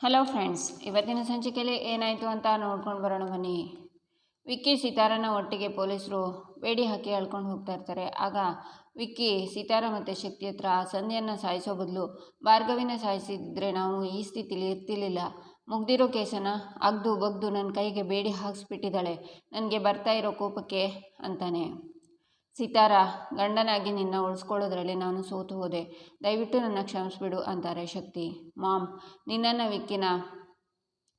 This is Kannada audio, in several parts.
ಹಲೋ ಫ್ರೆಂಡ್ಸ್ ಇವತ್ತಿನ ಸಂಚಿಕೆಯಲ್ಲಿ ಏನಾಯಿತು ಅಂತ ನೋಡ್ಕೊಂಡು ಬರೋಣ ಬನ್ನಿ. ವಿಕ್ಕಿ ಸೀತಾರನ ಒಟ್ಟಿಗೆ ಪೊಲೀಸರು ಬೇಡಿ ಹಾಕಿ ಹೇಳ್ಕೊಂಡು ಹೋಗ್ತಾ ಇರ್ತಾರೆ. ಆಗ ವಿಕ್ಕಿ ಸೀತಾರ ಮತ್ತು ಶಕ್ತಿ ಹತ್ರ ಸಂಧ್ಯೆಯನ್ನು ಸಾಯಿಸೋ ಬದಲು ಭಾರ್ಗವಿನ ಸಾಯಿಸಿದ್ರೆ ನಾವು ಈ ಸ್ಥಿತಿಲಿ ಇರ್ತಿರ್ಲಿಲ್ಲ. ಮುಗ್ದಿರೋ ಕೇಸನ್ನು ಅಗ್ದು ಬಗ್ದು ನನ್ನ ಕೈಗೆ ಬೇಡಿ ಹಾಕ್ಸ್ಬಿಟ್ಟಿದ್ದಾಳೆ. ನನಗೆ ಬರ್ತಾ ಇರೋ ಕೋಪಕ್ಕೆ ಅಂತಾನೆ. ಸಿತಾರ, ಗಂಡನಾಗಿ ನಿನ್ನ ಉಳಿಸ್ಕೊಳ್ಳೋದ್ರಲ್ಲಿ ನಾನು ಸೋತು ಹೋದೆ. ದಯವಿಟ್ಟು ನನ್ನ ಕ್ಷಮಿಸ್ಬಿಡು ಅಂತಾರೆ ಶಕ್ತಿ. ಮಾಮ್, ನಿನ್ನನ್ನು ವಿಕ್ಕಿನ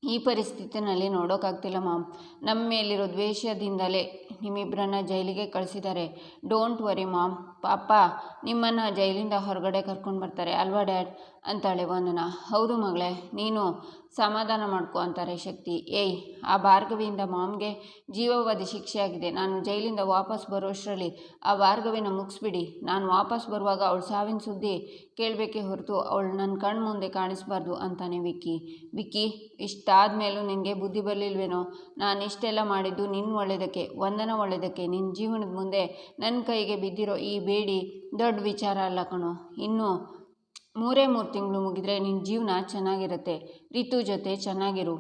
ಈ ಪರಿಸ್ಥಿತಿನಲ್ಲಿ ನೋಡೋಕ್ಕಾಗ್ತಿಲ್ಲ ಮಾಮ್. ನಮ್ಮ ಮೇಲಿರೋ ದ್ವೇಷದಿಂದಲೇ ನಿಮ್ಮಿಬ್ಬರನ್ನ ಜೈಲಿಗೆ ಕಳಿಸಿದ್ದಾರೆ. Don't worry ma'am. ಪಾಪ, ನಿಮ್ಮನ್ನು ಜೈಲಿಂದ ಹೊರಗಡೆ ಕರ್ಕೊಂಡು ಬರ್ತಾರೆ. ಅಲ್ವಾ, ಡ್ಯಾಡ್? ಅಂತಾಳೆ ವಂದನ. ಹೌದು ಮಗಳೇ, ನೀನು ಸಮಾಧಾನ ಮಾಡ್ಕೊ ಅಂತಾರೆ ಶಕ್ತಿ. ಏಯ್, ಆ ಭಾರ್ಗವಿಯಿಂದ ಮಾಮ್ಗೆ ಜೀವಾವಧಿ ಶಿಕ್ಷೆಯಾಗಿದೆ. ನಾನು ಜೈಲಿಂದ ವಾಪಸ್ ಬರೋಷ್ಟರಲ್ಲಿ ಆ ಭಾರ್ಗವಿನ ಮುಗಿಸ್ಬಿಡಿ. ನಾನು ವಾಪಸ್ ಬರುವಾಗ ಅವಳು ಸಾವಿನ ಸುದ್ದಿ ಕೇಳಬೇಕೇ ಹೊರತು ಅವಳು ನನ್ನ ಕಣ್ಣು ಮುಂದೆ ಕಾಣಿಸ್ಬಾರ್ದು ಅಂತಾನೆ ವಿಕ್ಕಿ. ವಿಕ್ಕಿ ಇಷ್ಟಾದ ಮೇಲೂ ನಿನಗೆ ಬುದ್ಧಿ ಬರಲಿಲ್ವೇನೋ? ನಾನು ಇಷ್ಟೆಲ್ಲ ಮಾಡಿದ್ದು ನಿನ್ನ ಒಳ್ಳೆಯದಕ್ಕೆ ವಂದನ ಒಳ್ಳೆಯದಕ್ಕೆ ನಿನ್ನ ಜೀವನದ ಮುಂದೆ ನನ್ನ ಕೈಗೆ ಬಿದ್ದಿರೋ ಈ ಬೇಡಿ, ದೊಡ್ಡ ವಿಚಾರ ಅಲ್ಲ ಕಣೋ. ಇನ್ನು ಮೂರೇ ಮೂರು ತಿಂಗಳು ಮುಗಿದ್ರೆ ನಿನ್ನ ಜೀವನ ಚೆನ್ನಾಗಿರುತ್ತೆ. ರಿತು ಜೊತೆ ಚೆನ್ನಾಗಿರು.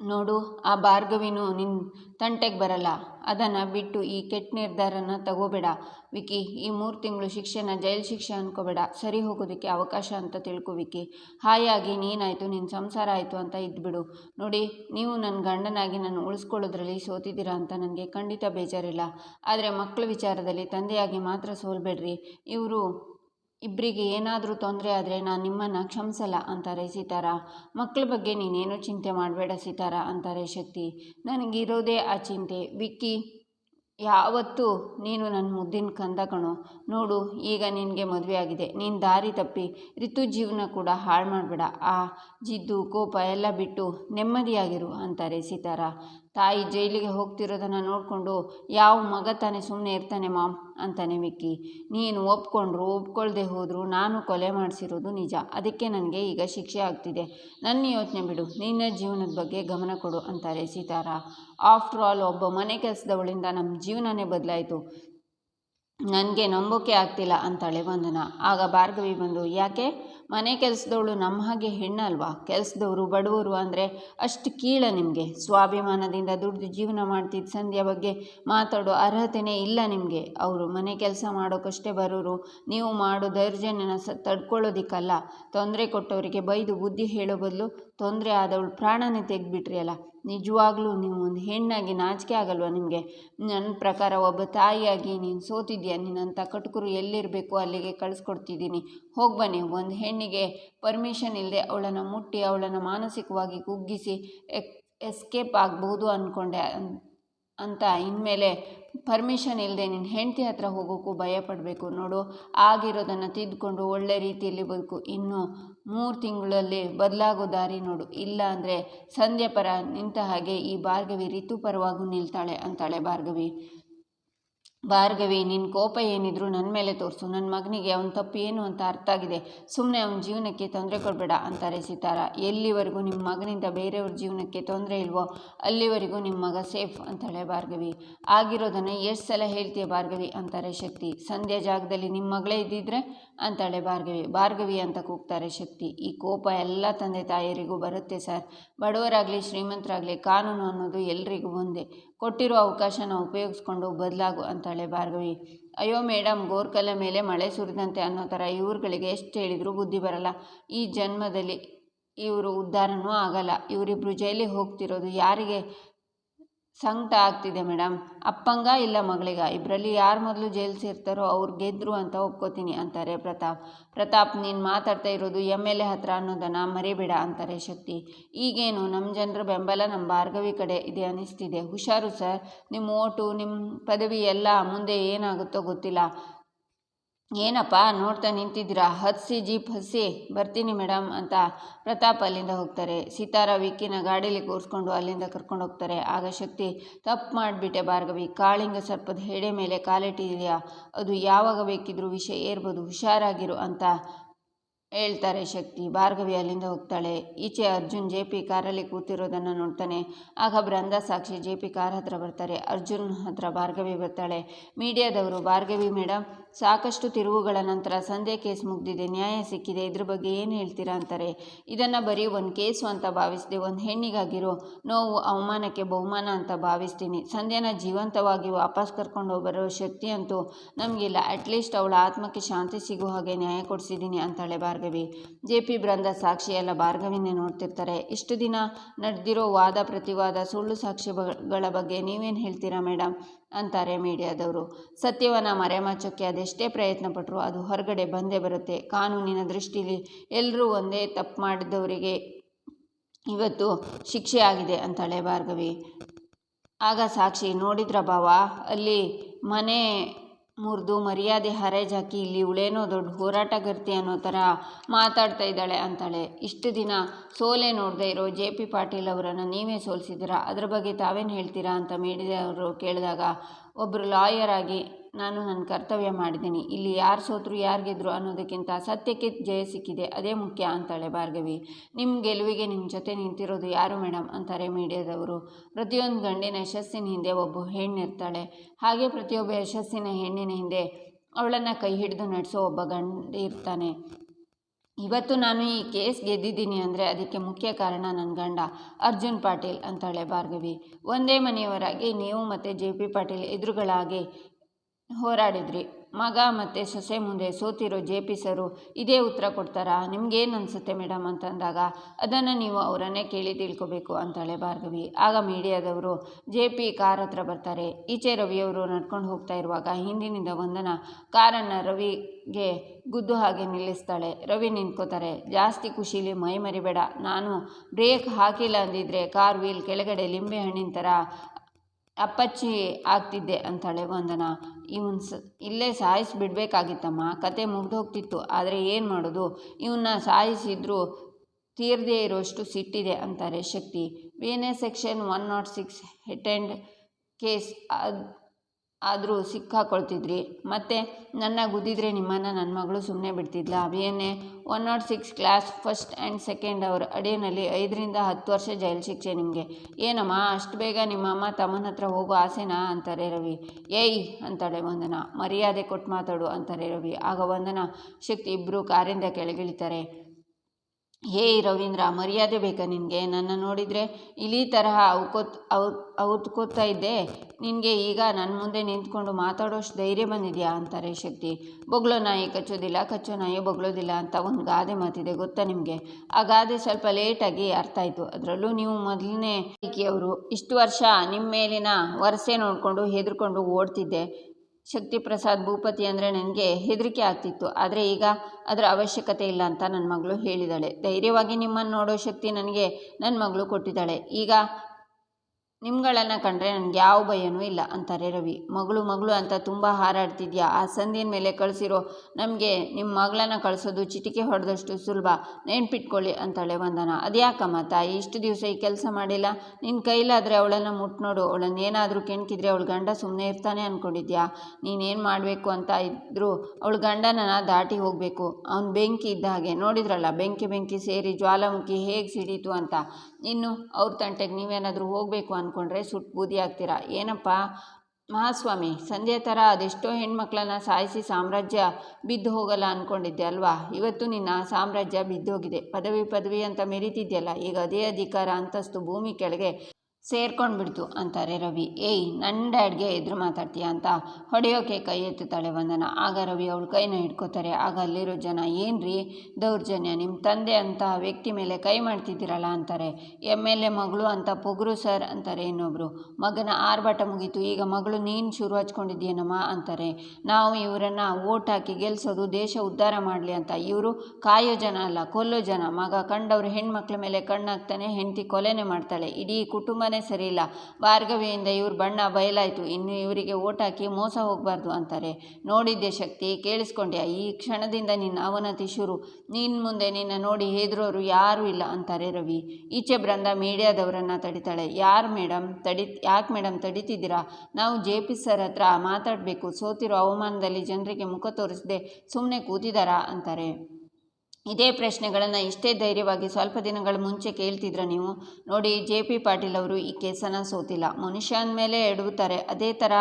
ನೋಡು, ಆ ಭಾರ್ಗವಿನೂ ನಿನ್ನ ತಂಟೆಗೆ ಬರಲ್ಲ. ಅದನ್ನು ಬಿಟ್ಟು ಈ ಕೆಟ್ಟ ನಿರ್ಧಾರನ ತಗೋಬೇಡ. ವಿಕಿ, ಈ ಮೂರು ತಿಂಗಳು ಶಿಕ್ಷೆನ ಜೈಲು ಶಿಕ್ಷೆ ಅನ್ಕೋಬೇಡ. ಸರಿ ಹೋಗೋದಕ್ಕೆ ಅವಕಾಶ ಅಂತ ತಿಳ್ಕೊ ವಿಕಿ. ಹಾಯಾಗಿ, ನೀನಾಯಿತು ನಿನ್ನ ಸಂಸಾರ ಆಯಿತು ಅಂತ ಇದ್ಬಿಡು. ನೋಡಿ, ನೀವು ನನ್ನ ಗಂಡನಾಗಿ ನಾನು ಉಳಿಸ್ಕೊಳ್ಳೋದ್ರಲ್ಲಿ ಸೋತಿದ್ದೀರಾ ಅಂತ ನನಗೆ ಖಂಡಿತ ಬೇಜಾರಿಲ್ಲ. ಆದರೆ ಮಕ್ಕಳ ವಿಚಾರದಲ್ಲಿ ತಂದೆಯಾಗಿ ಮಾತ್ರ ಸೋಲ್ಬೇಡ್ರಿ. ಇವರು ಇಬ್ಬರಿಗೆ ಏನಾದರೂ ತೊಂದರೆ ಆದರೆ ನಾನು ನಿಮ್ಮನ್ನು ಕ್ಷಮಿಸಲ್ಲ ಅಂತಾರೆ ಸೀತಾರ. ಮಕ್ಕಳ ಬಗ್ಗೆ ನೀನೇನು ಚಿಂತೆ ಮಾಡಬೇಡ ಸೀತಾರ ಅಂತಾರೆ ಶಕ್ತಿ. ನನಗಿರೋದೇ ಆ ಚಿಂತೆ. ವಿಕ್ಕಿ, ಯಾವತ್ತೂ ನೀನು ನನ್ನ ಮುದ್ದಿನ ಕಂದ ಕಣೋ. ನೋಡು, ಈಗ ನಿನಗೆ ಮದುವೆ ಆಗಿದೆ. ನೀನು ದಾರಿ ತಪ್ಪಿ ಋತು ಜೀವನ ಕೂಡ ಹಾಳು ಮಾಡಬೇಡ. ಆ ಜಿದ್ದು, ಕೋಪ ಎಲ್ಲ ಬಿಟ್ಟು ನೆಮ್ಮದಿಯಾಗಿರು ಅಂತಾರೆ ಸೀತಾರ. ತಾಯಿ ಜೈಲಿಗೆ ಹೋಗ್ತಿರೋದನ್ನು ನೋಡಿಕೊಂಡು, ಯಾವ ಮಗ ತಾನೇ ಸುಮ್ಮನೆ ಇರ್ತಾನೆ ಮಾಮ್ ಅಂತಾನೆ ವಿಕ್ಕಿ. ನೀನು ಒಪ್ಕೊಂಡ್ರು, ಒಪ್ಕೊಳ್ದೆ ಹೋದರೂ, ನಾನು ಕೊಲೆ ಮಾಡಿಸಿರೋದು ನಿಜ. ಅದಕ್ಕೆ ನನಗೆ ಈಗ ಶಿಕ್ಷೆ ಆಗ್ತಿದೆ. ನನ್ನ ಯೋಚನೆ ಬಿಡು. ನಿನ್ನ ಜೀವನದ ಬಗ್ಗೆ ಗಮನ ಕೊಡು ಅಂತಾರೆ ಸೀತಾರ. ಆಫ್ಟರ್ ಆಲ್ ಒಬ್ಬ ಮನೆ ಕೆಲಸದವಳಿಂದ ನಮ್ಮ ಜೀವನನೇ ಬದಲಾಯಿತು. ನನಗೆ ನಂಬೋಕೆ ಆಗ್ತಿಲ್ಲ ಅಂತಾಳೆ ವಂದನ. ಆಗ ಭಾರ್ಗವಿ ಬಂದು, ಯಾಕೆ? ಮನೆ ಕೆಲಸದವಳು ನಮ್ಮ ಹಾಗೆ ಹೆಣ್ಣಲ್ವಾ ಕೆಲಸದವರು, ಬಡವರು ಅಂದರೆ ಅಷ್ಟು ಕೀಳ ನಿಮಗೆ. ಸ್ವಾಭಿಮಾನದಿಂದ ದುಡ್ದು ಜೀವನ ಮಾಡ್ತಿದ್ದ ಸಂಧ್ಯಾ ಬಗ್ಗೆ ಮಾತಾಡೋ ಅರ್ಹತೆಯೇ ಇಲ್ಲ ನಿಮಗೆ. ಅವರು ಮನೆ ಕೆಲಸ ಮಾಡೋಕ್ಕಷ್ಟೇ ಬರೋರು. ನೀವು ಮಾಡೋ ದೌರ್ಜನ್ಯನ ಸ ತಡ್ಕೊಳ್ಳೋದಿಕ್ಕಲ್ಲ. ತೊಂದರೆ ಕೊಟ್ಟವರಿಗೆ ಬೈದು ಬುದ್ಧಿ ಹೇಳೋ ಬದಲು ತೊಂದರೆ ಆದವಳು ಪ್ರಾಣನೇ ತೆಗೆದ್ಬಿಟ್ರಿ ಅಲ್ಲ. ನಿಜವಾಗ್ಲೂ ನೀವು ಒಂದು ಹೆಣ್ಣಾಗಿ ನಾಚಿಕೆ ಆಗಲ್ವಾ ನಿಮಗೆ? ನನ್ನ ಪ್ರಕಾರ ಒಬ್ಬ ತಾಯಿಯಾಗಿ ನೀನು ಸೋತಿದ್ಯಾ? ನಿನ್ನಂಥ ಕಟುಕರು ಎಲ್ಲಿರಬೇಕು? ಅಲ್ಲಿಗೆ ಕಳಿಸ್ಕೊಡ್ತಿದ್ದೀನಿ. ಹೋಗಿ ಬನ್ನಿ. ಒಂದು ಹೆಣ್ಣಿಗೆ ಪರ್ಮಿಷನ್ ಇಲ್ಲದೆ ಅವಳನ್ನು ಮುಟ್ಟಿ, ಅವಳನ್ನು ಮಾನಸಿಕವಾಗಿ ಕುಗ್ಗಿಸಿ ಎಸ್ಕೇಪ್ ಆಗ್ಬೋದು ಅಂದ್ಕೊಂಡೆ ಅಂತ ಇನ್ಮೇಲೆ ಪರ್ಮಿಷನ್ ಇಲ್ಲದೆ ನಿನ್ನ ಹೆಂಡತಿ ಹತ್ರ ಹೋಗೋಕ್ಕೂ ಭಯ ಪಡಬೇಕು ನೋಡು. ಆಗಿರೋದನ್ನು ತಿದ್ದುಕೊಂಡು ಒಳ್ಳೆ ರೀತಿಯಲ್ಲಿ ಬದುಕು. ಇನ್ನು ಮೂರು ತಿಂಗಳಲ್ಲಿ ಬದಲಾಗೋ ದಾರಿ ನೋಡು. ಇಲ್ಲ ಅಂದರೆ ಸಂಧ್ಯಾ ಪರ ನಿಂತ ಹಾಗೆ ಈ ಭಾರ್ಗವಿ ಋತು ಪರವಾಗೂ ನಿಲ್ತಾಳೆ ಅಂತಾಳೆ ಭಾರ್ಗವಿ. ಭಾರ್ಗವಿ ನಿನ್ನ ಕೋಪ ಏನಿದ್ರು ನನ್ನ ಮೇಲೆ ತೋರಿಸು. ನನ್ನ ಮಗನಿಗೆ ಅವನ ತಪ್ಪು ಏನು ಅಂತ ಅರ್ಥ ಆಗಿದೆ ಸುಮ್ಮನೆ ಅವನ ಜೀವನಕ್ಕೆ ತೊಂದರೆ ಕೊಡಬೇಡ ಅಂತಾರೆ ಸಿತಾರ. ಎಲ್ಲಿವರೆಗೂ ನಿಮ್ಮ ಮಗನಿಂದ ಬೇರೆಯವ್ರ ಜೀವನಕ್ಕೆ ತೊಂದರೆ ಇಲ್ವೋ, ಅಲ್ಲಿವರೆಗೂ ನಿಮ್ಮ ಮಗ ಸೇಫ್ ಅಂತಾಳೆ ಭಾರ್ಗವಿ. ಆಗಿರೋದನ್ನು ಎಷ್ಟು ಸಲ ಹೇಳ್ತೀಯ ಭಾರ್ಗವಿ? ಅಂತಾರೆ ಶಕ್ತಿ. ಸಂಧ್ಯಾ ಜಾಗದಲ್ಲಿ ನಿಮ್ಮ ಮಗಳೇ ಇದ್ದಿದ್ರೆ? ಅಂತಾಳೆ ಭಾರ್ಗವಿ. ಭಾರ್ಗವಿ ಅಂತ ಕೂಗ್ತಾರೆ ಶಕ್ತಿ. ಈ ಕೋಪ ಎಲ್ಲ ತಂದೆ ತಾಯಿಯರಿಗೂ ಬರುತ್ತೆ ಸರ್. ಬಡವರಾಗಲಿ, ಶ್ರೀಮಂತರಾಗಲಿ, ಕಾನೂನು ಅನ್ನೋದು ಎಲ್ರಿಗೂ ಒಂದೇ. ಕೊಟ್ಟಿರೋ ಅವಕಾಶನ ಉಪಯೋಗಿಸ್ಕೊಂಡು ಬದಲಾಗು ಅಂತಾಳೆ ಭಾರ್ಗವಿ ಅಯ್ಯೋ ಮೇಡಮ್ ಗೋರ್ಕಲ ಮೇಲೆ ಮಳೆ ಸುರಿದಂತೆ ಅನ್ನೋ ಥರ ಇವ್ರುಗಳಿಗೆ ಎಷ್ಟು ಹೇಳಿದರೂ ಬುದ್ಧಿ ಬರಲ್ಲ. ಈ ಜನ್ಮದಲ್ಲಿ ಇವರು ಉದ್ಧಾರನೂ ಆಗಲ್ಲ. ಇವರಿಬ್ಬರು ಜೈಲಿಗೆ ಹೋಗ್ತಿರೋದು ಯಾರಿಗೆ? ಸಂಕಟ ಆಗ್ತಿದೆ ಮೇಡಮ್. ಅಪ್ಪಂಗ ಇಲ್ಲ ಮಗಳಿಗ. ಇಬ್ಬರಲ್ಲಿ ಯಾರು ಮೊದಲು ಜೈಲು ಸೇರ್ತಾರೋ ಅವ್ರು ಗೆದ್ರು ಅಂತ ಒಪ್ಕೋತೀನಿ ಅಂತಾರೆ ಪ್ರತಾಪ್. ಪ್ರತಾಪ್, ನೀನು ಮಾತಾಡ್ತಾ ಇರೋದು ಎಂ ಎಲ್ ಎ ಹತ್ರ ಅನ್ನೋದನ್ನು ಮರಿಬೇಡ ಅಂತಾರೆ ಶಕ್ತಿ. ಈಗೇನು ನಮ್ಮ ಜನರ ಬೆಂಬಲ ನಮ್ಮ ಭಾರ್ಗವಿ ಕಡೆ ಇದೆ ಅನ್ನಿಸ್ತಿದೆ. ಹುಷಾರು ಸರ್. ನಿಮ್ಮ ಓಟು ನಿಮ್ಮ ಪದವಿ ಎಲ್ಲ ಮುಂದೆ ಏನಾಗುತ್ತೋ ಗೊತ್ತಿಲ್ಲ. ಏನಪ್ಪ, ನೋಡ್ತಾ ನಿಂತಿದ್ದೀರಾ? ಹತ್ಸಿ, ಜೀಪ್ ಹಸಿ ಬರ್ತೀನಿ ಮೇಡಮ್ ಅಂತ ಪ್ರತಾಪ್ ಅಲ್ಲಿಂದ ಹೋಗ್ತಾರೆ. ಸೀತಾರ ವಿಕ್ಕಿನ ಗಾಡೀಲಿ ಕೂರಿಸ್ಕೊಂಡು ಅಲ್ಲಿಂದ ಕರ್ಕೊಂಡು ಹೋಗ್ತಾರೆ. ಆಗ ಶಕ್ತಿ, ತಪ್ಪು ಮಾಡಿಬಿಟ್ಟೆ ಭಾರ್ಗವಿ. ಕಾಳಿಂಗ ಸರ್ಪದ ಹೆಡೆ ಮೇಲೆ ಕಾಲಿಟ್ಟಿದೆಯಾ? ಅದು ಯಾವಾಗ ಬೇಕಿದ್ರೂ ವಿಷಯ ಏರ್ಬೋದು, ಹುಷಾರಾಗಿರು ಅಂತ ಹೇಳ್ತಾರೆ ಶಕ್ತಿ. ಭಾರ್ಗವಿ ಅಲ್ಲಿಂದ ಹೋಗ್ತಾಳೆ. ಈಚೆ ಅರ್ಜುನ್ ಜೆ ಪಿ ಕಾರಲ್ಲಿ ಕೂತಿರೋದನ್ನು ನೋಡ್ತಾನೆ. ಆಗ Brinda Sakshi J P car ಹತ್ರ ಬರ್ತಾರೆ. ಅರ್ಜುನ್ ಹತ್ರ ಭಾರ್ಗವಿ ಬರ್ತಾಳೆ. ಮೀಡಿಯಾದವರು, ಭಾರ್ಗವಿ ಮೇಡಮ್ ಸಾಕಷ್ಟು ತಿರುವುಗಳ ನಂತರ ಸಂಧೆ ಕೇಸ್ ಮುಗ್ದಿದೆ. ನ್ಯಾಯ ಸಿಕ್ಕಿದೆ. ಇದ್ರ ಬಗ್ಗೆ ಏನು ಹೇಳ್ತೀರಾ? ಅಂತಾರೆ. ಇದನ್ನು ಬರೀ ಒಂದು ಕೇಸು ಅಂತ ಭಾವಿಸಿದೆ. ಒಂದು ಹೆಣ್ಣಿಗಾಗಿರೋ ನೋವು, ಅವಮಾನಕ್ಕೆ ಬಹುಮಾನ ಅಂತ ಭಾವಿಸ್ತೀನಿ. ಸಂಧ್ಯಾನ ಜೀವಂತವಾಗಿ ವಾಪಸ್ ಕರ್ಕೊಂಡು ಬರೋ ಶಕ್ತಿ ಅಂತೂ ನಮಗಿಲ್ಲ. ಅಟ್ಲೀಸ್ಟ್ ಅವಳ ಆತ್ಮಕ್ಕೆ ಶಾಂತಿ ಸಿಗೋ ಹಾಗೆ ನ್ಯಾಯ ಕೊಡಿಸಿದ್ದೀನಿ, ಅಂತಾಳೆ ಭಾರ್ಗವಿ. ಜೆ ಪಿ ಬೃಂದ ಸಾಕ್ಷಿಯೆಲ್ಲ ಭಾರ್ಗವಿನೇ ನೋಡ್ತಿರ್ತಾರೆ. ಇಷ್ಟು ದಿನ ನಡೆದಿರೋ ವಾದ ಪ್ರತಿವಾದ ಸುಳ್ಳು ಸಾಕ್ಷಿಗಳ ಬಗ್ಗೆ ನೀವೇನು ಹೇಳ್ತೀರಾ ಮೇಡಮ್ ಅಂತಾರೆ ಮೀಡಿಯಾದವರು. ಸತ್ಯವನ್ನು ಮರೆಮಾಚೋಕ್ಕೆ ಅದೆಷ್ಟೇ ಪ್ರಯತ್ನ ಪಟ್ಟರು ಅದು ಹೊರಗಡೆ ಬಂದೇ ಬರುತ್ತೆ. ಕಾನೂನಿನ ದೃಷ್ಟಿಲಿ ಎಲ್ಲರೂ ಒಂದೇ ತಪ್ಪು ಮಾಡಿದವರಿಗೆ ಇವತ್ತು ಶಿಕ್ಷೆ ಆಗಿದೆ ಅಂತಾಳೆ ಭಾರ್ಗವಿ. ಆಗ ಸಾಕ್ಷಿ, ನೋಡಿದ್ರ ಬಾವ ಅಲ್ಲಿ ಮನೆ ಮುರಿದು ಮರ್ಯಾದೆ ಹರೇಜಾಕಿ ಇಲ್ಲಿ ಉಳೇನೋ ದೊಡ್ಡ ಹೋರಾಟಗಾರ್ತಿ ಅನ್ನೋ ಥರ ಮಾತಾಡ್ತಾ ಇದ್ದಾಳೆ ಅಂತಾಳೆ. ಇಷ್ಟು ದಿನ ಸೋಲೆ ನೋಡದೆ ಇರೋ ಜೆ ಪಿ ಪಾಟೀಲ್ ಅವರನ್ನು ನೀವೇ ಸೋಲಿಸಿದ್ದೀರಾ? ಅದ್ರ ಬಗ್ಗೆ ತಾವೇನು ಹೇಳ್ತೀರಾ ಅಂತ ಮೀಡಿಯಾವರು ಕೇಳಿದಾಗ ಒಬ್ಬರು ಲಾಯರ್ ಆಗಿ ನಾನು ನನ್ನ ಕರ್ತವ್ಯ ಮಾಡಿದ್ದೀನಿ. ಇಲ್ಲಿ ಯಾರು ಸೋತರು, ಯಾರು ಗೆದ್ದರು ಅನ್ನೋದಕ್ಕಿಂತ ಸತ್ಯಕ್ಕೆ ಜಯ ಸಿಕ್ಕಿದೆ. ಅದೇ ಮುಖ್ಯ ಅಂತಾಳೆ ಭಾರ್ಗವಿ. ನಿಮ್ಮ ಗೆಲುವಿಗೆ ನಿಮ್ಮ ಜೊತೆ ನಿಂತಿರೋದು ಯಾರು ಮೇಡಮ್ ಅಂತಾರೆ ಮೀಡಿಯಾದವರು. ಪ್ರತಿಯೊಂದು ಗಂಡಿನ ಯಶಸ್ಸಿನ ಹಿಂದೆ ಒಬ್ಬ ಹೆಣ್ಣಿರ್ತಾಳೆ. ಹಾಗೆ ಪ್ರತಿಯೊಬ್ಬ ಯಶಸ್ಸಿನ ಹೆಣ್ಣಿನ ಹಿಂದೆ ಅವಳನ್ನು ಕೈ ಹಿಡಿದು ನಡೆಸೋ ಒಬ್ಬ ಗಂಡ ಇರ್ತಾನೆ. ಇವತ್ತು ನಾನು ಈ ಕೇಸ್ ಗೆದ್ದಿದ್ದೀನಿ ಅಂದರೆ ಅದಕ್ಕೆ ಮುಖ್ಯ ಕಾರಣ ನನ್ನ ಗಂಡ ಅರ್ಜುನ್ ಪಾಟೀಲ್ ಅಂತಾಳೆ ಭಾರ್ಗವಿ. ಒಂದೇ ಮನೆಯವರಾಗಿ ನೀವು ಮತ್ತು ಜೆ ಪಿ ಪಾಟೀಲ್ ಎದುರುಗಳಾಗಿ ಹೋರಾಡಿದ್ರಿ. ಮಗ ಮತ್ತು ಸೊಸೆ ಮುಂದೆ ಸೋತಿರೋ ಜೆ ಪಿ ಸರು ಇದೇ ಉತ್ತರ ಕೊಡ್ತಾರಾ? ನಿಮಗೇನು ಅನಿಸುತ್ತೆ ಮೇಡಮ್ ಅಂತಂದಾಗ, ಅದನ್ನು ನೀವು ಅವರನ್ನೇ ಕೇಳಿ ತಿಳ್ಕೊಬೇಕು ಅಂತಾಳೆ ಭಾರ್ಗವಿ. ಆಗ ಮೀಡಿಯಾದವರು, ಜೆ ಪಿ ಕಾರ್ ಹತ್ರ ಬರ್ತಾರೆ. ಈಚೆ ರವಿಯವರು ನಡ್ಕೊಂಡು ಹೋಗ್ತಾ ಇರುವಾಗ ಹಿಂದಿನಿಂದ ವಂದನ, ಕಾರನ್ನು ರವಿಗೆ ಗುದ್ದು ಹಾಗೆ ನಿಲ್ಲಿಸ್ತಾಳೆ. ರವಿ ನಿಂತ್ಕೋತಾರೆ, ಜಾಸ್ತಿ ಖುಷಿಲಿ ಮೈ ಮರಿಬೇಡ ನಾನು ಬ್ರೇಕ್ ಹಾಕಿಲ್ಲ ಅಂದಿದ್ರೆ ಕಾರ್ ವೀಲ್ ಕೆಳಗಡೆ ಲಿಂಬೆ ಹಣ್ಣಿನ ಥರ ಅಪ್ಪಚ್ಚಿ ಆಗ್ತಿದ್ದೆ ಅಂತಾಳೆ ವಂದನ. ಇವನ್ ಸ, ಇಲ್ಲೇ ಸಾಯಿಸಿಬಿಡ್ಬೇಕಾಗಿತ್ತಮ್ಮ ಕತೆ ಮುಗ್ದೋಗ್ತಿತ್ತು ಆದರೆ ಏನು ಮಾಡೋದು? ಇವನ್ನ ಸಾಯಿಸಿದ್ರು ತೀರದೇ ಇರೋಷ್ಟು ಸಿಟ್ಟಿದೆ ಅಂತಾರೆ Shakti. V N A section one not six hit case ಅದು ಆದರೂ ಸಿಕ್ಕಾಕೊಳ್ತಿದ್ರಿ. ಮತ್ತು ನನ್ನ ಗುದ್ದಿದ್ರೆ ನಿಮ್ಮನ್ನು ನನ್ನ ಮಗಳು ಸುಮ್ಮನೆ ಬಿಡ್ತಿದ್ಲ. A one not six class first and second hour ಅಡಿಯಲ್ಲಿ ಐದರಿಂದ ಹತ್ತು ವರ್ಷ ಜೈಲು ಶಿಕ್ಷೆ ನಿಮಗೆ. ಏನಮ್ಮ, ಅಷ್ಟು ಬೇಗ ನಿಮ್ಮ ಅಮ್ಮ ತಮ್ಮನ ಹತ್ರ ಹೋಗೋ ಆಸೆನಾ? ಅಂತಾರೆ ರವಿ. ಏಯ್, ಅಂತಾಳೆ ವಂದನ. ಮರ್ಯಾದೆ ಕೊಟ್ಟು ಮಾತಾಡು, ಅಂತಾರೆ ರವಿ. ಆಗ ವಂದನ, ಶಕ್ತಿ ಇಬ್ಬರು ಕಾರಿಂದ ಕೆಳಗಿಳಿತಾರೆ. ಹೇಯ್ ರವೀಂದ್ರ, ಮರ್ಯಾದೆ ಬೇಕಾ ನಿನಗೆ? ನನ್ನ ನೋಡಿದರೆ ಇಲಿ ತರಹ ಅವಕೋತ್ ಅವ್ ಅವತ್ಕೋತಾ ಇದ್ದೆ. ನಿನಗೆ ಈಗ ನನ್ನ ಮುಂದೆ ನಿಂತ್ಕೊಂಡು ಮಾತಾಡೋಷ್ಟು ಧೈರ್ಯ ಬಂದಿದೆಯಾ? ಅಂತಾರೆ ಶಕ್ತಿ. ಬೊಗಳೋ ನಾಯಿ ಕಚ್ಚೋದಿಲ್ಲ, ಕಚ್ಚೋ ನಾಯಿ ಬೊಗ್ಳೋದಿಲ್ಲ ಅಂತ ಒಂದು ಗಾದೆ ಮಾತಿದೆ, ಗೊತ್ತಾ ನಿಮಗೆ? ಆ ಗಾದೆ ಸ್ವಲ್ಪ ಲೇಟಾಗಿ ಅರ್ಥ ಆಯಿತು. ಅದರಲ್ಲೂ ನೀವು ಮೊದಲನೇ ಅವರು. ಇಷ್ಟು ವರ್ಷ ನಿಮ್ಮ ಮೇಲಿನ ವರಸೆ ನೋಡಿಕೊಂಡು ಹೆದರ್ಕೊಂಡು ಓಡ್ತಿದ್ದೆ. ಶಕ್ತಿ ಪ್ರಸಾದ್ ಭೂಪತಿ ಅಂದರೆ ನನಗೆ ಹೆದರಿಕೆ ಆಗ್ತಿತ್ತು. ಆದರೆ ಈಗ ಅದರ ಅವಶ್ಯಕತೆ ಇಲ್ಲ ಅಂತ ನನ್ನ ಮಗಳು ಹೇಳಿದಾಳೆ. ಧೈರ್ಯವಾಗಿ ನಿಮ್ಮನ್ನು ನೋಡೋ ಶಕ್ತಿ ನನಗೆ ನನ್ನ ಮಗಳು ಕೊಟ್ಟಿದ್ದಾಳೆ ಈಗ ನಿಮ್ಗಳನ್ನು ಕಂಡ್ರೆ ನನಗೆ ಯಾವ ಭಯನೂ ಇಲ್ಲ, ಅಂತಾರೆ ರವಿ. ಮಗಳು ಮಗಳು ಅಂತ ತುಂಬ ಹಾರಾಡ್ತಿದ್ಯಾ? ಆ ಸಂಧಿನ ಮೇಲೆ ಕಳಿಸಿರೋ ನಮಗೆ ನಿಮ್ಮ ಮಗಳನ್ನು ಕಳಿಸೋದು ಚಿಟಿಕೆ ಹೊಡೆದಷ್ಟು ಸುಲಭ. ನೆನ್ಪಿಟ್ಕೊಳ್ಳಿ, ಅಂತಾಳೆ ವಂದನ. ಅದ್ಯಾಕಮ್ಮ ತಾಯಿ, ಇಷ್ಟು ದಿವಸ ಈ ಕೆಲಸ ಮಾಡಿಲ್ಲ? ನಿನ್ನ ಕೈಲಾದರೆ ಅವಳನ್ನು ಮುಟ್ಟು ನೋಡು ಅವಳನ್ನು ಏನಾದರೂ ಕೆಣಕಿದ್ರೆ ಅವಳ ಗಂಡ ಸುಮ್ಮನೆ ಇರ್ತಾನೆ ಅಂದ್ಕೊಂಡಿದ್ಯಾ ನೀನೇನು ಮಾಡಬೇಕು ಅಂತ ಇದ್ದರೂ ಅವಳ ಗಂಡನ ದಾಟಿ ಹೋಗಬೇಕು. ಅವ್ನು ಬೆಂಕಿ ಇದ್ದ ಹಾಗೆ. ನೋಡಿದ್ರಲ್ಲ, ಬೆಂಕಿ ಬೆಂಕಿ ಸೇರಿ ಜ್ವಾಲಾಮುಖಿ ಹೇಗೆ ಸಿಡೀತು ಅಂತ. ಇನ್ನು ಅವ್ರ ತಂಟೆಗೆ ನೀವೇನಾದರೂ ಹೋಗಬೇಕು ಅಂದ್ಕೊಂಡ್ರೆ ಸುಟ್ಟು ಬೂದಿ ಆಗ್ತೀರಾ? ಏನಪ್ಪ? ಮಹಾಸ್ವಾಮಿ ಸಂಜೆ ಥರ ಅದೆಷ್ಟೋ ಹೆಣ್ಮಕ್ಳನ್ನ ಸಾಯಿಸಿ ಸಾಮ್ರಾಜ್ಯ ಬಿದ್ದು ಹೋಗಲ್ಲ ಅಂದ್ಕೊಂಡಿದ್ದೆ ಅಲ್ವಾ? ಇವತ್ತು ನಿನ್ನ ಸಾಮ್ರಾಜ್ಯ ಬಿದ್ದೋಗಿದೆ. ಪದವಿ ಪದವಿ ಅಂತ ಮೆರೀತಿದ್ಯಲ್ಲ, ಈಗ ಅದೇ ಅಧಿಕಾರ, ಅಂತಸ್ತು ಭೂಮಿ ಕೆಳಗೆ ಸೇರ್ಕೊಂಡು ಬಿಡ್ತು ಅಂತಾರೆ ರವಿ. ಏಯ್ ನನ್ನ ಡ್ಯಾಡ್ಗೆ ಎದುರು ಮಾತಾಡ್ತೀಯ ಅಂತ ಹೊಡೆಯೋಕೆ ಕೈ ಎತ್ತುತ್ತಾಳೆ ವಂದನ. ಆಗ ರವಿ ಅವಳ ಕೈನ ಹಿಡ್ಕೋತಾರೆ. ಆಗ ಅಲ್ಲಿರೋ ಜನ, ಏನ್ರಿ? ದೌರ್ಜನ್ಯ. ನಿಮ್ಮ ತಂದೆ ಅಂತ ವ್ಯಕ್ತಿ ಮೇಲೆ ಕೈ ಮಾಡ್ತಿದ್ದೀರಲ್ಲ? ಅಂತಾರೆ. ಎಂ ಎಲ್ ಎ ಮಗಳು ಅಂತ ಪೊಗರು ಸರ್ ಅಂತಾರೆ ಇನ್ನೊಬ್ಬರು ಮಗನ ಆರ್ಭಟ ಮುಗೀತು. ಈಗ ಮಗಳು ನೀನು ಶುರು ಹಚ್ಕೊಂಡಿದ್ದೀಯನಮ್ಮ ಅಂತಾರೆ. ನಾವು ಇವರನ್ನು ಓಟ್ ಹಾಕಿ ಗೆಲ್ಲಿಸೋದು ದೇಶ ಉದ್ಧಾರ ಮಾಡಲಿ ಅಂತ. ಇವರು ಕಾಯೋ ಜನ ಅಲ್ಲ, ಕೊಲ್ಲೋ ಜನ. ಮಗ ಕಂಡವರು ಹೆಣ್ಮಕ್ಳ ಮೇಲೆ ಕಣ್ಣಾಗ್ತಾನೆ, ಹೆಂಡತಿ ಕೊಲೆನೇ ಮಾಡ್ತಾಳೆ. ಇಡೀ ಕುಟುಂಬನೇ ಸರಿ ಇಲ್ಲ. ಭಾರ್ಗವಿಯಿಂದ ಇವ್ರ ಬಣ್ಣ ಬಯಲಾಯಿತು. ಇನ್ನು ಇವರಿಗೆ ಓಟ್ ಹಾಕಿ ಮೋಸ ಹೋಗಬಾರ್ದು ಅಂತಾರೆ. ನೋಡಿದ್ದೆ ಶಕ್ತಿ? ಕೇಳಿಸ್ಕೊಂಡ್ಯಾ? ಈ ಕ್ಷಣದಿಂದ ನಿನ್ನ ಅವನತಿ ಶುರು. ನಿನ್ನ ಮುಂದೆ ನಿನ್ನ ನೋಡಿ ಹೆದರೋರು ಯಾರೂ ಇಲ್ಲ ಅಂತಾರೆ ರವಿ. ಈಚೆ ಬೃಂದ ಮೀಡಿಯಾದವರನ್ನು ತಡಿತಾಳೆ. ಯಾರು ಮೇಡಮ್ ತಡಿ, ಯಾಕೆ ಮೇಡಮ್ ತಡಿತಿದ್ದೀರಾ? ನಾವು ಜೆ ಪಿ ಸರ್ ಹತ್ರ ಮಾತಾಡಬೇಕು. ಸೋತಿರೋ ಅವಮಾನದಲ್ಲಿ ಜನರಿಗೆ ಮುಖ ತೋರಿಸದೆ ಸುಮ್ಮನೆ ಕೂತಿದ್ದಾರಾ ಅಂತಾರೆ. ಇದೇ ಪ್ರಶ್ನೆಗಳನ್ನು ಇಷ್ಟೇ ಧೈರ್ಯವಾಗಿ ಸ್ವಲ್ಪ ದಿನಗಳ ಮುಂಚೆ ಕೇಳ್ತಿದ್ರ ನೀವು. ನೋಡಿ, ಜೆ ಪಿ ಪಾಟೀಲ್ ಅವರು ಈ ಕೇಸನ್ನ ಸೋತಿಲ್ಲ. ಮನುಷ್ಯ ಅಂದಮೇಲೆ ಎಡವುತ್ತಾರೆ. ಅದೇ ಥರ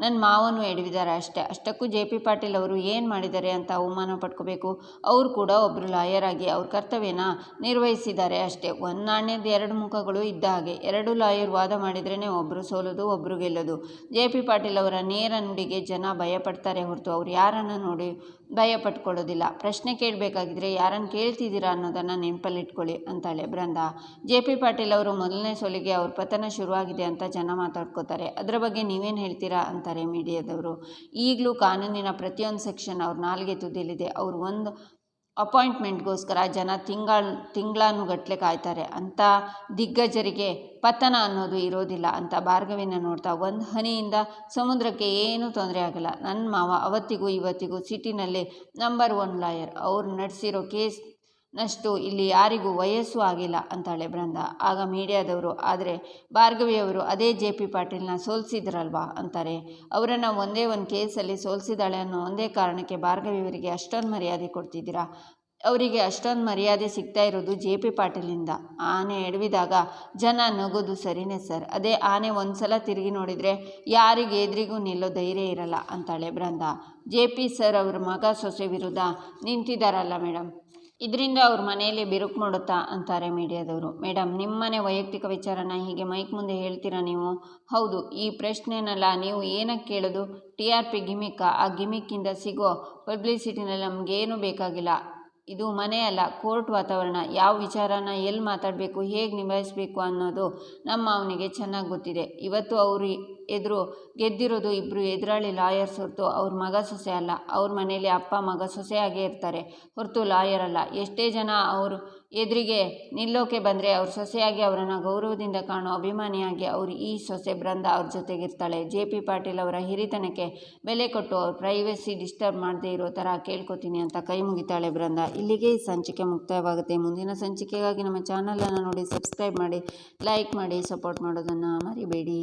ನನ್ನ ಮಾವನು ಎಡವಿದ್ದಾರೆ ಅಷ್ಟೇ. ಅಷ್ಟಕ್ಕೂ ಜೆ ಪಿ ಪಾಟೀಲ್ ಅವರು ಏನು ಮಾಡಿದ್ದಾರೆ ಅಂತ ಅವಮಾನ ಪಡ್ಕೋಬೇಕು? ಅವರು ಕೂಡ ಒಬ್ಬರು ಲಾಯರ್ ಆಗಿ ಅವ್ರ ಕರ್ತವ್ಯನ ನಿರ್ವಹಿಸಿದ್ದಾರೆ ಅಷ್ಟೇ. ಒಂದು ನಾಣ್ಯದ ಎರಡು ಮುಖಗಳು ಇದ್ದ ಹಾಗೆ. ಎರಡು ಲಾಯರ್ ವಾದ ಮಾಡಿದ್ರೇ ಒಬ್ಬರು ಸೋಲೋದು ಒಬ್ಬರು ಗೆಲ್ಲೋದು. ಜೆ ಪಿ ಪಾಟೀಲ್ ಅವರ ನೇರ ನುಡಿಗೆ ಜನ ಭಯಪಡ್ತಾರೆ ಹೊರತು ಅವ್ರು ಯಾರನ್ನು ನೋಡಿ ಭಯ ಪಟ್ಕೊಳ್ಳೋದಿಲ್ಲ ಪ್ರಶ್ನೆ ಕೇಳಬೇಕಾಗಿದ್ರೆ ಯಾರನ್ನು ಕೇಳ್ತಿದ್ದೀರಾ ಅನ್ನೋದನ್ನು ನೆನಪಲ್ಲಿಟ್ಕೊಳ್ಳಿ ಅಂತಾಳೆ ಬೃಂದ. ಜೆ ಪಿ ಪಾಟೀಲ್ ಅವರು ಮೊದಲನೇ ಸೋಲಿಗೆ ಅವ್ರ ಪತನ ಶುರುವಾಗಿದೆ ಅಂತ ಜನ ಮಾತಾಡ್ಕೋತಾರೆ. ಅದರ ಬಗ್ಗೆ ನೀವೇನು ಹೇಳ್ತೀರಾ ಅಂತಾರೆ ಮೀಡಿಯಾದವರು. ಈಗಲೂ ಕಾನೂನಿನ ಪ್ರತಿಯೊಂದು ಸೆಕ್ಷನ್ ಅವ್ರ ನಾಲ್ಗೆ ತುದಿಯಲ್ಲಿದೆ ಅವ್ರು ಒಂದು ಅಪಾಯಿಂಟ್ಮೆಂಟ್ಗೋಸ್ಕರ ಜನ ತಿಂಗಳ, ತಿಂಗಳಾನುಗಟ್ಲೆ ಕಾಯ್ತಾರೆ. ಅಂಥ ದಿಗ್ಗಜರಿಗೆ ಪತನ ಅನ್ನೋದು ಇರೋದಿಲ್ಲ ಅಂತ ಭಾರ್ಗವಿನ ನೋಡ್ತಾ ಒಂದು ಹನಿಯಿಂದ ಸಮುದ್ರಕ್ಕೆ ಏನೂ ತೊಂದರೆ ಆಗಲ್ಲ. ನನ್ನ ಮಾವ ಅವತ್ತಿಗೂ ಇವತ್ತಿಗೂ ಸಿಟಿನಲ್ಲಿ ನಂಬರ್ ಒನ್ ಲಾಯರ್ ಅವ್ರು ನಡೆಸಿರೋ ಕೇಸ್ ನಷ್ಟು ಇಲ್ಲಿ ಯಾರಿಗೂ ವಯಸ್ಸು ಆಗಿಲ್ಲ ಅಂತಾಳೆ ಬೃಂದ. ಆಗ ಮೀಡಿಯಾದವರು, ಆದರೆ ಭಾರ್ಗವಿಯವರು ಅದೇ ಜೆ ಪಿ ಪಾಟೀಲ್ನ ಸೋಲಿಸಿದ್ರಲ್ವಾ? ಅಂತಾರೆ. ಅವರನ್ನು ಒಂದೇ ಒಂದು ಕೇಸಲ್ಲಿ ಸೋಲಿಸಿದಾಳೆ ಅನ್ನೋ ಒಂದೇ ಕಾರಣಕ್ಕೆ ಭಾರ್ಗವಿಯವರಿಗೆ ಅಷ್ಟೊಂದು ಮರ್ಯಾದೆ ಕೊಡ್ತಿದ್ದೀರಾ? ಅವರಿಗೆ ಅಷ್ಟೊಂದು ಮರ್ಯಾದೆ ಸಿಗ್ತಾ ಇರೋದು ಜೆ ಪಿ ಪಾಟೀಲಿಂದ ಆನೆ ಎಡವಿದಾಗ ಜನ ನಗೋದು ಸರಿನೇ ಸರ್. ಅದೇ ಆನೆ ಒಂದು ಸಲ ತಿರುಗಿ ನೋಡಿದರೆ ಯಾರಿಗೆ ಎದುರಿಗೂ ನಿಲ್ಲೋ ಧೈರ್ಯ ಇರಲ್ಲ, ಅಂತಾಳೆ ಬೃಂದ. ಜೆ ಪಿ ಸರ್ ಅವರ ಮಗ ಸೊಸೆ ವಿರುದ್ಧ ನಿಂತಿದ್ದಾರಲ್ಲ ಮೇಡಮ್ ಇದರಿಂದ ಅವ್ರ ಮನೆಯಲ್ಲಿ ಬಿರುಕು ಮಾಡುತ್ತಾ ಅಂತಾರೆ ಮೀಡಿಯಾದವರು. ಮೇಡಮ್ ನಿಮ್ಮನೆ ವೈಯಕ್ತಿಕ ವಿಚಾರನ ಹೀಗೆ ಮೈಕ್ ಮುಂದೆ ಹೇಳ್ತೀರಾ ನೀವು? ಹೌದು, ಈ ಪ್ರಶ್ನೆನಲ್ಲ ನೀವು ಏನಕ್ಕೆ ಕೇಳೋದು? ಟಿ ಆರ್ ಪಿ ಗಿಮಿಕ್ಕಾ ಆ ಗಿಮಿಕ್ಕಿಂದ ಸಿಗೋ ಪಬ್ಲಿಸಿಟಿನಲ್ಲಿ ನಮಗೇನು ಬೇಕಾಗಿಲ್ಲ. ಇದು ಮನೆ ಅಲ್ಲ, ಕೋರ್ಟ್ ವಾತಾವರಣ. ಯಾವ ವಿಚಾರನ ಎಲ್ಲಿ ಮಾತಾಡಬೇಕು, ಹೇಗೆ ನಿಭಾಯಿಸಬೇಕು ಅನ್ನೋದು ನಮ್ಮ ಅವನಿಗೆ ಚೆನ್ನಾಗಿ ಗೊತ್ತಿದೆ. ಇವತ್ತು ಅವರು ಎದುರು ಗೆದ್ದಿರೋದು ಇಬ್ಬರು ಎದುರಾಳಿ ಲಾಯರ್ಸ್ ಹೊರತು ಅವ್ರ ಮಗ ಸೊಸೆ ಅಲ್ಲ. ಅವ್ರ ಮನೇಲಿ ಅಪ್ಪ, ಮಗ ಸೊಸೆಯಾಗೇ ಇರ್ತಾರೆ. ಹೊರತು ಲಾಯರ್ ಅಲ್ಲ. ಎಷ್ಟೇ ಜನ ಅವರು ಎದುರಿಗೆ ನಿಲ್ಲೋಕೆ ಬಂದರೆ ಅವ್ರ ಸೊಸೆಯಾಗಿ ಅವರನ್ನು ಗೌರವದಿಂದ ಕಾಣೋ ಅಭಿಮಾನಿಯಾಗಿ ಅವರು ಈ ಸೊಸೆ ಬೃಂದ ಅವ್ರ ಜೊತೆಗಿರ್ತಾಳೆ. ಜೆ ಪಿ ಪಾಟೀಲ್ ಅವರ ಹಿರಿತನಕ್ಕೆ ಬೆಲೆ ಕೊಟ್ಟು ಅವ್ರ ಪ್ರೈವಸಿ ಡಿಸ್ಟರ್ಬ್ ಮಾಡದೇ ಇರೋ ಥರ ಕೇಳ್ಕೊತೀನಿ ಅಂತ ಕೈ ಮುಗಿತಾಳೆ ಬೃಂದ ಇಲ್ಲಿಗೆ ಈ ಸಂಚಿಕೆ ಮುಕ್ತಾಯವಾಗುತ್ತೆ. ಮುಂದಿನ ಸಂಚಿಕೆಗಾಗಿ ನಮ್ಮ ಚಾನಲನ್ನು ನೋಡಿ ಸಬ್ಸ್ಕ್ರೈಬ್ ಮಾಡಿ ಲೈಕ್ ಮಾಡಿ ಸಪೋರ್ಟ್ ಮಾಡೋದನ್ನು ಮರಿಬೇಡಿ.